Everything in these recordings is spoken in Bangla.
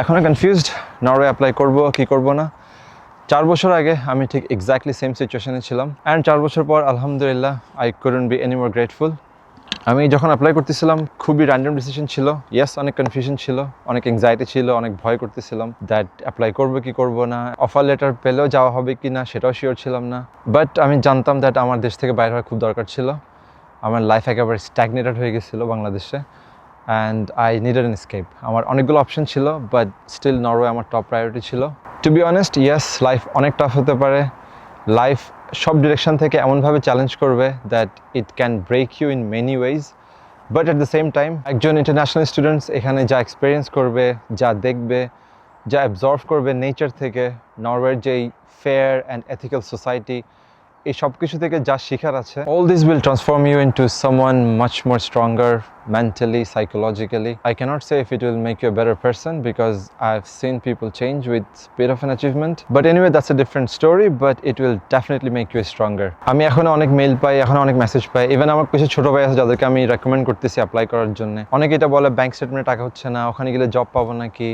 এখনও কনফিউজড নরওয়ে অ্যাপ্লাই করব, কি করব না। চার বছর আগে আমি ঠিক এক্স্যাক্টলি সেম সিচুয়েশনে ছিলাম। অ্যান্ড চার বছর পর, আলহামদুলিল্লাহ I couldn't be any more grateful আমি যখন অ্যাপ্লাই করতেছিলাম, খুবই র্যান্ডম ডিসিশন ছিল। ইয়েস অনেক কনফিউশন ছিল, অনেক এংজাইটি ছিল, অনেক ভয় করতেছিলাম দ্যাট অ্যাপ্লাই করব, কি করব না অফার লেটার পেলেও যাওয়া হবে কি না, সেটাও শিওর ছিলাম না। বাট আমি জানতাম দ্যাট আমার দেশ থেকে বাইরে হওয়ার খুব দরকার ছিল। আমার লাইফ একেবারে স্ট্যাগনেটেড হয়ে গেছিল বাংলাদেশে। And I needed N escape আমার অনেকগুলো অপশন ছিল বাট স্টিল নরওয়ে আমার টপ প্রায়োরিটি ছিল। Two be honest yes life অনেক টাফ হতে পারে। লাইফ সব ডিরেকশন থেকে এমনভাবে চ্যালেঞ্জ করবে that it can break you in many ways but at the same time একজন ইন্টারন্যাশনাল স্টুডেন্টস এখানে যা এক্সপিরিয়েন্স করবে, যা দেখবে, যা অ্যাবজর্ভ করবে নেচার থেকে নরওয়ের যেই ফেয়ার অ্যান্ড এথিক্যাল সোসাইটি এই সব কিছু থেকে যা শিখার আছে all this will transform you into some one much more stronger mentally psychologically I can't say if it will make you better person because I have seen people change with speed of an achievement but anyway that's a different story but it will definitely make you stronger আমি এখনও অনেক মেল পাই, এখনও অনেক মেসেজ পাই ইভেন আমার কিছু ছোট ভাই আছে যাদেরকে আমি রেকমেন্ড করতেছি অ্যাপ্লাই করার জন্য। অনেকে এটা বলে ব্যাংক স্টেটমেন্টে টাকা হচ্ছে না, ওখানে গেলে জব পাবো নাকি?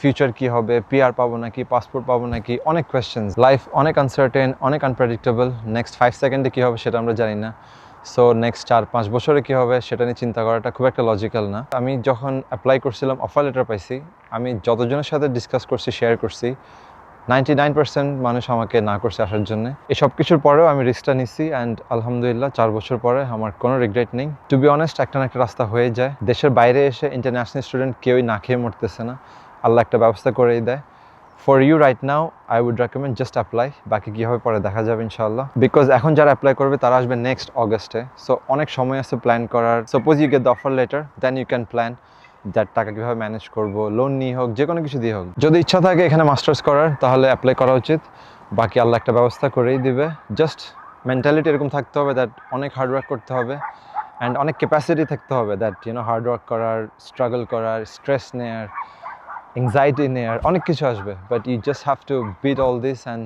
ফিউচার কি হবে পিআর পাবো নাকি পাসপোর্ট পাবো নাকি, অনেক কোয়েশ্চেন্স লাইফ অনেক আনসার্টেন অনেক আনপ্রেডিক্টেবল নেক্সট ফাইভ সেকেন্ডে কী হবে সেটা আমরা জানি না। সো নেক্সট চার, পাঁচ বছরে কী হবে সেটা নিয়ে চিন্তা করাটা খুব একটা লজিক্যাল না। আমি যখন অ্যাপ্লাই করছিলাম অফার লেটার পাইছি, আমি যতজনের সাথে ডিসকাস করছি শেয়ার করছি নাইনটি নাইন পার্সেন্ট মানুষ আমাকে না করছে আসার জন্য। এই সব কিছুর পরেও আমি রিস্কটা নিচ্ছি অ্যান্ড আলহামদুলিল্লাহ চার বছর পরে আমার কোনো রিগ্রেট নেই। টু বি অনেস্ট একটা না একটা রাস্তা হয়ে যায়। দেশের বাইরে এসে ইন্টারন্যাশনাল স্টুডেন্ট কেউই না খেয়ে মরতেছে না। আল্লাহ একটা ব্যবস্থা করেই দেয়। For you right now I would recommend just apply বাকি কী হবে পরে দেখা যাবে ইনশাল্লাহ বিকজ এখন যারা অ্যাপ্লাই করবে, তারা আসবে নেক্সট অগস্টে সো অনেক সময় আছে প্ল্যান করার। Suppose you get the offer letter then you can plan that টাকা কীভাবে ম্যানেজ করব লোন নিয়ে হোক যে কোনো কিছু দিয়ে হোক। যদি ইচ্ছা থাকে এখানে মাস্টার্স করার, তাহলে অ্যাপ্লাই করা উচিত। বাকি আল্লাহ একটা ব্যবস্থা করেই দিবে। জাস্ট মেন্টালিটি এরকম থাকতে হবে দ্যাট অনেক হার্ডওয়ার্ক করতে হবে। অ্যান্ড অনেক ক্যাপাসিটি থাকতে হবে that you know hard work করার স্ট্রাগল করার স্ট্রেস নেয়ার। এংজাইটি নেয়ার অনেক কিছু আসবে but you just have to beat all this and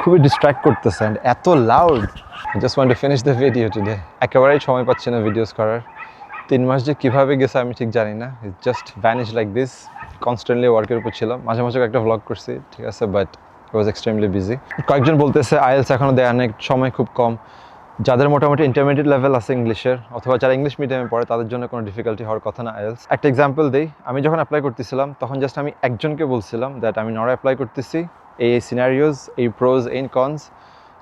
খুবই ডিস্ট্র্যাক্ট করতেছে অ্যান্ড এত loud just want to finish the video today একেবারেই সময় পাচ্ছি না ভিডিওস করার। তিন মাস যে কীভাবে গেছে আমি ঠিক জানি না। Just vanish like this constantly ওয়ার্কের উপর ছিলাম মাঝে মাঝে একটা ভ্লগ করছি, ঠিক আছে বাট ওয়াজ এক্সট্রিমলি বিজি কয়েকজন বলতেছে, আইএলস এখনও দেয় অনেক সময় খুব কম। যাদের মোটামুটি ইন্টারমিডিয়েট লেভেল আছে ইংলিশের অথবা যারা ইংলিশ মিডিয়ামে পড়ে, তাদের জন্য কোনো ডিফিকাল্টি হওয়ার কথা না আইএলস একটা এক্সাম্পল দিই, আমি যখন অ্যাপ্লাই করতেছিলাম, তখন জাস্ট আমি একজনকে বলছিলাম দ্যাট আমি নরা অ্যাপ্লাই করতেছি, এই এই সিনারিওজ এই প্রোজ এই cons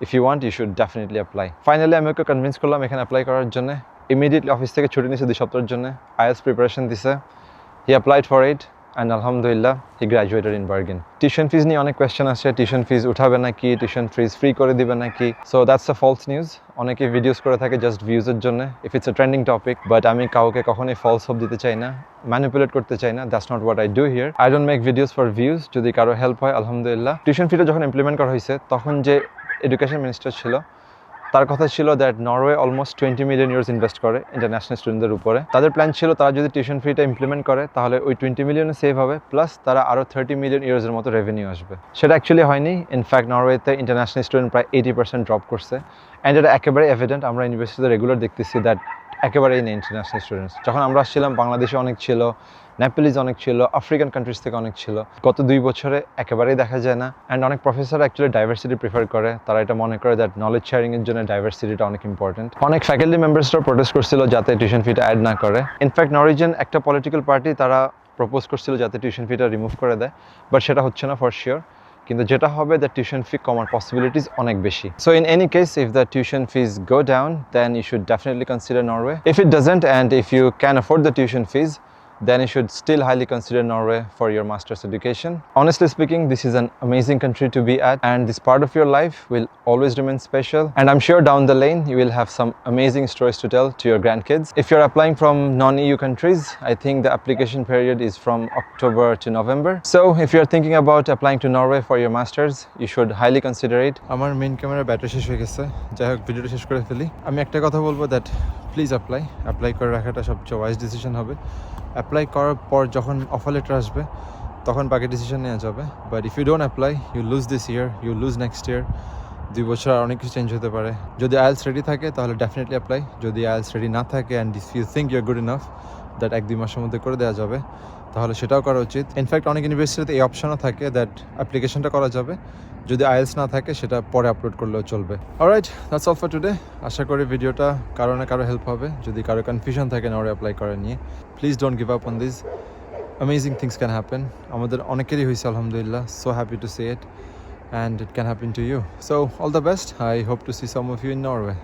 if you want you should definitely apply finally আমি ওকে কনভিন্স করলাম এখানে অ্যাপ্লাই করার জন্য। ইমিডিয়েটলি অফিস থেকে ছুটি নিয়েছে দুই সপ্তাহের জন্য। আইএলস প্রিপারেশন দিছে। He applied for it and আলহামদুলিল্লাহ he graduated in Bergen tuition fees নিয়ে অনেক কোয়েশ্চেন আসছে টিউশন ফিজ উঠাবে নাকি টিউশন ফিজ ফ্রি করে দিবে নাকি? So that's a false news অনেকে ভিডিওস করে থাকে জাস্ট ভিউজের জন্য if it's a trending topic but আমি কাউকে কখনোই ফলস হোপ দিতে চাই না ম্যানিপুলেট করতে চাই না that's not what I do here I don't make videos for views যদি কারও হেল্প হয় আলহামদুলিল্লাহ টিউশন ফিটা যখন ইমপ্লিমেন্ট করা হয়েছে, তখন যে এডুকেশন মিনিস্টার ছিল তার কথা ছিল that Norway almost twenty million years invest করে ইন্টারন্যাশনাল স্টুডেন্টদের উপরে। তাদের প্ল্যান ছিল তারা যদি টিউশন ফিটা ইমপ্লিমেন্ট করে, তাহলে ওই টোয়েন্টি মিলিয়নে সেভ হবে প্লাস তারা আরও থার্টি মিলিয়ন ইয়ার্সের মতো রেভিনিউ আসবে। সেটা অ্যাকচুয়ালি হয়নি। ইনফ্যাক্ট নরওয়েতে ইন্টারন্যাশনাল স্টুডেন্ট প্রায় এইটি পার্সেন্ট ড্রপ করছে। অ্যান্ড এটা একেবারে এভিডেন্ট আমরা ইউনিভার্সিটিতে রেগুলার দেখতেছি দ্যাট একেবারেই নেই ইন্টারন্যাশনাল স্টুডেন্টস যখন আমরা আসছিলাম, বাংলাদেশে অনেক ছিল। নেপালিজ অনেক ছিল আফ্রিকান কান্ট্রিজ থেকে অনেক ছিল। গত দুই বছরে একেবারেই দেখা যায় না। অ্যান্ড অনেক প্রফেসর অ্যাকচুয়ালি ডাইভার্সিটি প্রিফার করে। তারা এটা মনে করে দ্যাট নলেজ শেয়ারিংয়ের জন্য ডাইভার্সিটিটা অনেক ইম্পর্টেন্ট অনেক ফ্যাকাল্টি মেম্বার্সরা প্রোটেস্ট করছিল যাতে টিউশন ফিটা অ্যাড না করে। ইনফ্যাক্ট নরিজেন একটা পলিটিক্যাল পার্টি তারা প্রপোজ করছিল যাতে টিউশন ফিটা রিমুভ করে দেয়। বাট সেটা হচ্ছে না ফর শিওর কিন্তু যেটা হবে দ্য টিউশন ফি কমার পসিবিলিটিস অনেক বেশি। So in any case if the tuition fees go down then you should definitely consider Norway if it doesn't and if you can afford the tuition fees then you should still highly consider Norway for your master's education. Honestly speaking, this is an amazing country to be at, and this part of your life will always remain special. And I'm sure down the lane you will have some amazing stories to tell to your grandkids. If you're applying from non EU countries, I think the application period is from October to November. So if you're thinking about applying to Norway for your master's, you should highly consider it. আমার মেইন ক্যামেরা ব্যাটারি শেষ হয়ে গেছে যাই হোক ভিডিওটা শেষ করে ফেলি আমি একটা কথা বলবো দ্যাট প্লিজ অ্যাপ্লাই অ্যাপ্লাই করে রাখাটা সবচেয়ে ওয়াইজ ডিসিশন হবে। অ্যাপ্লাই করার পর যখন অফার লেটার আসবে, তখন বাকি ডিসিশন নেওয়া যাবে। But if you don't apply you lose this year you lose next year দুই বছর আর অনেক কিছু চেঞ্জ হতে পারে। যদি আয়েলস রেডি থাকে, তাহলে ডেফিনেটলি অ্যাপ্লাই যদি আয়েলস রেডি না থাকে and if you think you're good enough that এক দুই মাসের মধ্যে করে দেওয়া যাবে। তাহলে সেটাও করা উচিত। ইনফ্যাক্ট অনেক ইউনিভার্সিটিতে এই অপশনও থাকে দ্যাট অ্যাপ্লিকেশনটা করা যাবে। যদি আইএলস না থাকে সেটা পরে আপলোড করলেও চলবে। Alright that's all for today আশা করি ভিডিওটা কারও না কারও হেল্প হবে। যদি কারও কনফিউশন থাকে নরে অ্যাপ্লাই করা নিয়ে। Please don't give up on this amazing things can happen আমাদের অনেকেরই হয়েছে আলহামদুলিল্লাহ। So happy to say it and it can happen to you. So, all the best. I hope to see some of you in Norway.